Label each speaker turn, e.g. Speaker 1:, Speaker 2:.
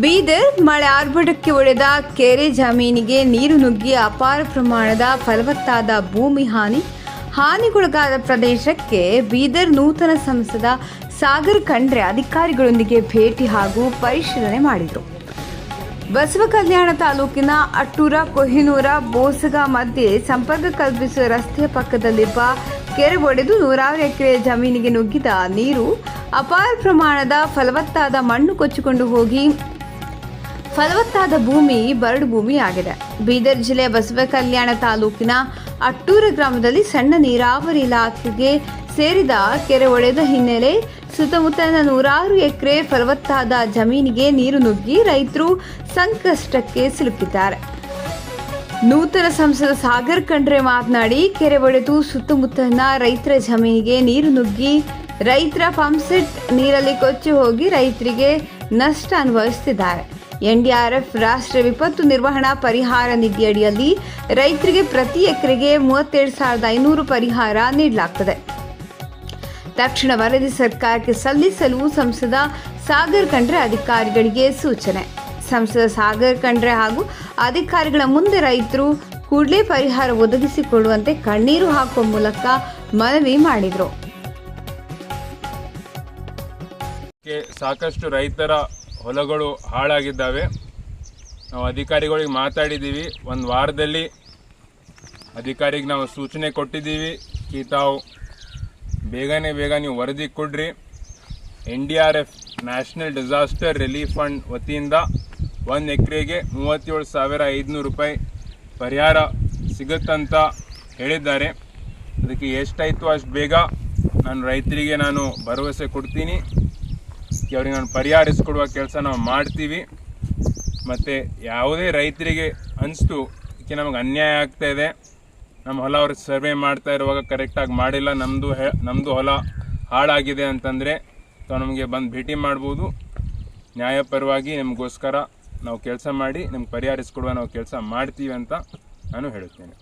Speaker 1: ಬೀದರ್ ಮಳೆ ಆರ್ಭಟಕ್ಕೆ ಒಡೆದ ಕೆರೆ ಜಮೀನಿಗೆ ನೀರು ನುಗ್ಗಿ ಅಪಾರ ಪ್ರಮಾಣದ ಫಲವತ್ತಾದ ಭೂಮಿ ಹಾನಿ, ಹಾನಿಗೊಳಗಾದ ಪ್ರದೇಶಕ್ಕೆ ಬೀದರ್ ನೂತನ ಸಂಸದ ಸಾಗರ್ ಖಂಡ್ರೆ ಅಧಿಕಾರಿಗಳೊಂದಿಗೆ ಭೇಟಿ ಹಾಗೂ ಪರಿಶೀಲನೆ ಮಾಡಿದರು. ಬಸವ ಕಲ್ಯಾಣ ತಾಲೂಕಿನ ಅಟ್ಟೂರ, ಕೊಹಿನೂರ, ಬೋಸಗ ಮಧ್ಯೆ ಸಂಪರ್ಕ ಕಲ್ಪಿಸುವ ರಸ್ತೆಯ ಪಕ್ಕದಲ್ಲಿರುವ ಕೆರೆ ಒಡೆದು ನೂರಾರು ಎಕರೆ ಜಮೀನಿಗೆ ನುಗ್ಗಿದ ನೀರು ಅಪಾರ ಪ್ರಮಾಣದ ಫಲವತ್ತಾದ ಮಣ್ಣು ಕೊಚ್ಚಿಕೊಂಡು ಹೋಗಿ ಫಲವತ್ತಾದ ಭೂಮಿ ಬರಡು ಭೂಮಿ ಆಗಿದೆ. ಬೀದರ್ ಜಿಲ್ಲೆ ಬಸವ ಕಲ್ಯಾಣ ತಾಲೂಕಿನ ಅಟ್ಟೂರ ಗ್ರಾಮದಲ್ಲಿ ಸಣ್ಣ ನೀರಾವರಿ ಇಲಾಖೆಗೆ ಸೇರಿದ ಕೆರೆ ಒಡೆದ ಹಿನ್ನೆಲೆ ಸುತ್ತಮುತ್ತಲಿನ ನೂರಾರು ಎಕರೆ ಫಲವತ್ತಾದ ಜಮೀನಿಗೆ ನೀರು ನುಗ್ಗಿ ರೈತರು ಸಂಕಷ್ಟಕ್ಕೆ ಸಿಲುಕಿದ್ದಾರೆ. ನೂತನ ಸಂಸದ ಸಾಗರ್ ಖಂಡ್ರೆ ಮಾತನಾಡಿ, ಕೆರೆ ಒಡೆದು ಸುತ್ತಮುತ್ತಲಿನ ರೈತರ ಜಮೀನಿಗೆ ನೀರು ನುಗ್ಗಿ ರೈತರ ಪಂಪ್ಸೆಟ್ ನೀರಲ್ಲಿ ಕೊಚ್ಚಿ ಹೋಗಿ ರೈತರಿಗೆ ನಷ್ಟ ಅನುಭವಿಸುತ್ತಿದ್ದಾರೆ. ಎನ್ಡಿಆರ್ಎಫ್ ರಾಷ್ಟ್ರ ವಿಪತ್ತು ನಿರ್ವಹಣಾ ಪರಿಹಾರ ನಿಧಿಯಡಿಯಲ್ಲಿ ರೈತರಿಗೆ ಪ್ರತಿ ಎಕರೆಗೆ ಮೂವತ್ತೇಳು ಸಾವಿರದ ಐನೂರು ಪರಿಹಾರ ನೀಡಲಾಗ್ತದೆ. ತಕ್ಷಣ ವರದಿ ಸರ್ಕಾರಕ್ಕೆ ಸಲ್ಲಿಸಲು ಸಂಸದ ಸಾಗರ್ ಖಂಡ್ರೆ ಅಧಿಕಾರಿಗಳಿಗೆ ಸೂಚನೆ. ಸಂಸದ ಸಾಗರ್ ಖಂಡ್ರೆ ಹಾಗೂ ಅಧಿಕಾರಿಗಳ ಮುಂದೆ ರೈತರು ಕೂಡಲೇ ಪರಿಹಾರ ಒದಗಿಸಿಕೊಳ್ಳುವಂತೆ ಕಣ್ಣೀರು ಹಾಕುವ ಮೂಲಕ ಮನವಿ ಮಾಡಿದರು.
Speaker 2: ಸಾಕಷ್ಟು ರೈತರ ಹೊಲಗಳು ಹಾಳಾಗಿದ್ದಾವೆ. ನಾವು ಅಧಿಕಾರಿಗಳಿಗೆ ಮಾತಾಡಿದ್ದೀವಿ. ಒಂದು ವಾರದಲ್ಲಿ ಅಧಿಕಾರಿಗೆ ನಾವು ಸೂಚನೆ ಕೊಟ್ಟಿದ್ದೀವಿ. ಕಿ ತಾವು ಬೇಗನೆ ಬೇಗ ನೀವು ವರದಿ ಕೊಡ್ರಿ. N D R F national disaster relief fund ವತಿಯಿಂದ ಒಂದು ಎಕರೆಗೆ ಮೂವತ್ತೇಳು ಸಾವಿರ ಐದುನೂರು ರೂಪಾಯಿ ಪರಿಹಾರ ಸಿಗುತ್ತಂತ ಹೇಳಿದ್ದಾರೆ. ಅದಕ್ಕೆ ಎಷ್ಟಾಯಿತು ಅಷ್ಟು ಬೇಗ ನಾನು ರೈತರಿಗೆ ನಾನು ಭರವಸೆ ಕೊಡ್ತೀನಿ. ಈ ಅವ್ರಿಗೆ ನಾನು ಪರಿಹಾರಿಸ್ಕೊಡುವ ಕೆಲಸ ನಾವು ಮಾಡ್ತೀವಿ. ಮತ್ತು ಯಾವುದೇ ರೈತರಿಗೆ ಅನಿಸ್ತು, ಇದಕ್ಕೆ ನಮಗೆ ಅನ್ಯಾಯ ಆಗ್ತಾ ಇದೆ. ನಮ್ಮ ಹೊಲ ಅವ್ರು ಸರ್ವೆ ಮಾಡ್ತಾ ಇರುವಾಗ ಕರೆಕ್ಟಾಗಿ ಮಾಡಿಲ್ಲ. ನಮ್ಮದು ನಮ್ಮದು ಹೊಲ ಹಾಳಾಗಿದೆ ಅಂತಂದರೆ ತಾವು ನಮಗೆ ಬಂದು ಭೇಟಿ ಮಾಡ್ಬೋದು. ನ್ಯಾಯಪರವಾಗಿ ನಿಮಗೋಸ್ಕರ ನಾವು ಕೆಲಸ ಮಾಡಿ, ನಿಮ್ಗೆ ಪರಿಹಾರಿಸ್ಕೊಡುವ ನಾವು ಕೆಲಸ ಮಾಡ್ತೀವಿ ಅಂತ ನಾನು ಹೇಳುತ್ತೇನೆ.